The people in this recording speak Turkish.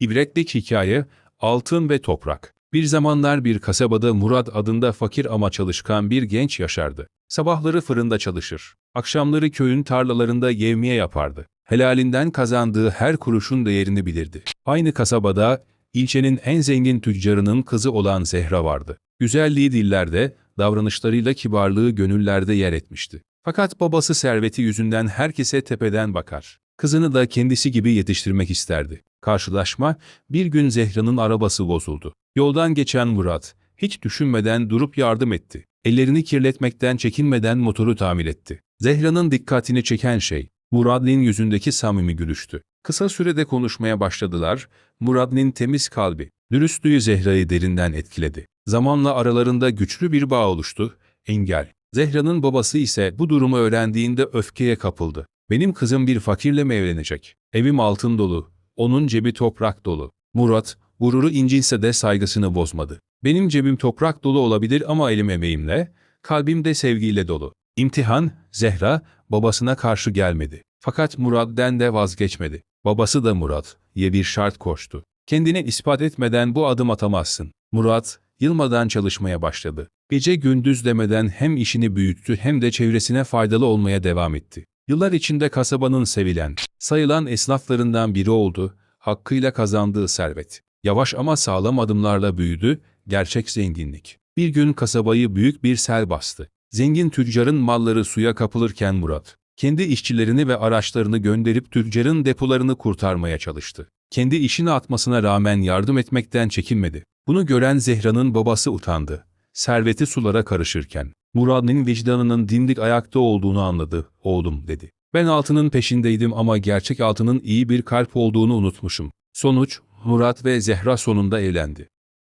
İbretlik hikaye, altın ve toprak. Bir zamanlar bir kasabada Murat adında fakir ama çalışkan bir genç yaşardı. Sabahları fırında çalışır. Akşamları köyün tarlalarında yevmiye yapardı. Helalinden kazandığı her kuruşun değerini bilirdi. Aynı kasabada ilçenin en zengin tüccarının kızı olan Zehra vardı. Güzelliği dillerde, davranışlarıyla kibarlığı gönüllerde yer etmişti. Fakat babası serveti yüzünden herkese tepeden bakar. Kızını da kendisi gibi yetiştirmek isterdi. Karşılaşma, bir gün Zehra'nın arabası bozuldu. Yoldan geçen Murat, hiç düşünmeden durup yardım etti. Ellerini kirletmekten çekinmeden motoru tamir etti. Zehra'nın dikkatini çeken şey, Murad'ın yüzündeki samimi gülüştü. Kısa sürede konuşmaya başladılar, Murad'ın temiz kalbi, dürüstlüğü Zehra'yı derinden etkiledi. Zamanla aralarında güçlü bir bağ oluştu, engel. Zehra'nın babası ise bu durumu öğrendiğinde öfkeye kapıldı. Benim kızım bir fakirle mi evlenecek? Evim altın dolu, onun cebi toprak dolu. Murat, gururu incinse de saygısını bozmadı. Benim cebim toprak dolu olabilir ama elim emeğimle, kalbim de sevgiyle dolu. İmtihan, Zehra, babasına karşı gelmedi. Fakat Murad'den de vazgeçmedi. Babası da Murat, ye bir şart koştu. Kendini ispat etmeden bu adım atamazsın. Murat, yılmadan çalışmaya başladı. Gece gündüz demeden hem işini büyüttü hem de çevresine faydalı olmaya devam etti. Yıllar içinde kasabanın sevilen, sayılan esnaflarından biri oldu, hakkıyla kazandığı servet. Yavaş ama sağlam adımlarla büyüdü, gerçek zenginlik. Bir gün kasabayı büyük bir sel bastı. Zengin tüccarın malları suya kapılırken Murat, kendi işçilerini ve araçlarını gönderip tüccarın depolarını kurtarmaya çalıştı. Kendi işini atmasına rağmen yardım etmekten çekinmedi. Bunu gören Zehra'nın babası utandı. Serveti sulara karışırken, Murad'ın vicdanının dimdik ayakta olduğunu anladı. Oğlum dedi. Ben altının peşindeydim ama gerçek altının iyi bir kalp olduğunu unutmuşum. Sonuç, Murat ve Zehra sonunda evlendi.